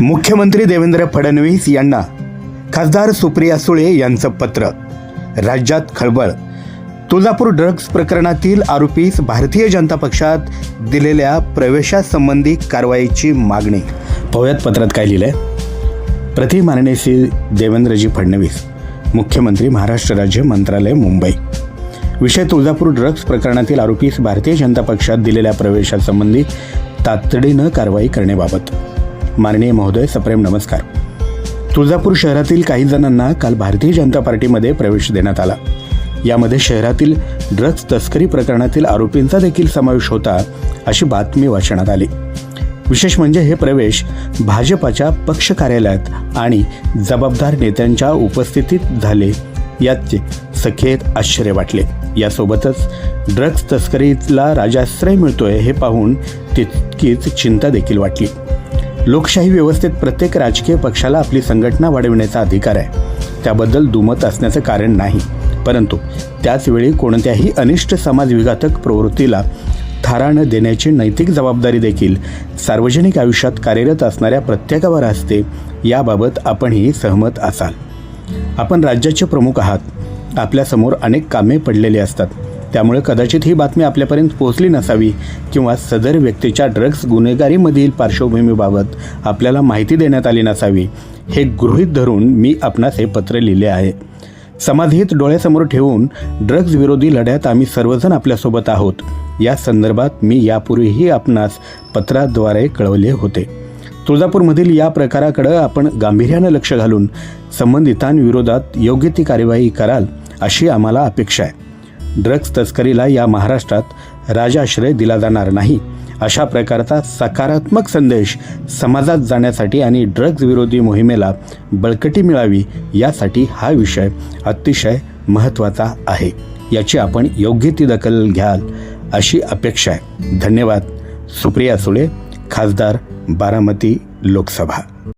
मुख्यमंत्री देवेंद्र फडणवीस यांना खासदार सुप्रिया सुळे यांचं पत्र. राज्यात खळबळ. तुळजापूर ड्रग्ज प्रकरणातील आरोपीस भारतीय जनता पक्षात दिलेल्या प्रवेशासंबंधी कारवाईची मागणी. पोह्यात पत्रात काय लिहिलंय? प्रति माननीय श्री देवेंद्रजी फडणवीस मुख्यमंत्री महाराष्ट्र राज्य मंत्रालय मुंबई. विषय तुळजापूर ड्रग्ज प्रकरणातील आरोपीस भारतीय जनता पक्षात दिलेल्या प्रवेशासंबंधी तातडीनं कारवाई करण्याबाबत. माननीय महोदय सप्रेम नमस्कार. तुळजापूर शहरातील काही जणांना काल भारतीय जनता पार्टीमध्ये प्रवेश देण्यात आला. यामध्ये शहरातील ड्रग्ज तस्करी प्रकरणातील आरोपींचा देखील समावेश होता अशी बातमी वाचण्यात आली. विशेष म्हणजे हे प्रवेश भाजपाच्या पक्ष कार्यालयात आणि जबाबदार नेत्यांच्या उपस्थितीत झाले याचे सखेत आश्चर्य वाटले. यासोबतच ड्रग्ज तस्करीला राजाश्रय मिळतोय हे पाहून तितकीच चिंता देखील वाटली. लोकशाही व्यवस्थेत प्रत्येक राजकीय पक्षाला आपली संघटना वाढविण्याचा अधिकार आहे. त्याबद्दल दुमत असण्याचं कारण नाही. परंतु त्याचवेळी कोणत्याही अनिष्ट समाजविघातक प्रवृत्तीला थारानं देण्याची नैतिक जबाबदारी देखील सार्वजनिक आयुष्यात कार्यरत असणाऱ्या प्रत्येकावर असते याबाबत आपणही सहमत असाल. आपण राज्याचे प्रमुख आहात. आपल्यासमोर अनेक कामे पडलेली असतात. त्यामुळे कदाचित ही बातमी आपल्यापर्यंत पोहोचली नसावी किंवा सदर व्यक्तीच्या ड्रग्ज गुन्हेगारीमधील पार्श्वभूमीबाबत आपल्याला माहिती देण्यात आली नसावी हे गृहीत धरून मी आपणास हे पत्र लिहिले आहे. समाजहित डोळ्यासमोर ठेवून ड्रग्ज विरोधी लढ्यात आम्ही सर्वजण आपल्यासोबत आहोत. या संदर्भात मी यापूर्वीही आपणास पत्राद्वारे कळवले होते. तुळजापूरमधील या प्रकाराकडे आपण गांभीर्यानं लक्ष घालून संबंधितांविरोधात योग्य ती कार्यवाही कराल अशी आम्हाला अपेक्षा आहे. ड्रग्ज तस्करीला या महाराष्ट्रात राजाश्रय दिला जाणार नाही. अशा प्रकारचा सकारात्मक संदेश समाजात जाण्यासाठी आणि ड्रग्ज विरोधी मोहिमेला बळकटी मिळावी यासाठी हा विषय अतिशय महत्त्वाचा आहे. याची आपण योग्य ती दखल घ्याल अशी अपेक्षा आहे. धन्यवाद. सुप्रिया सुळे खासदार बारामती लोकसभा.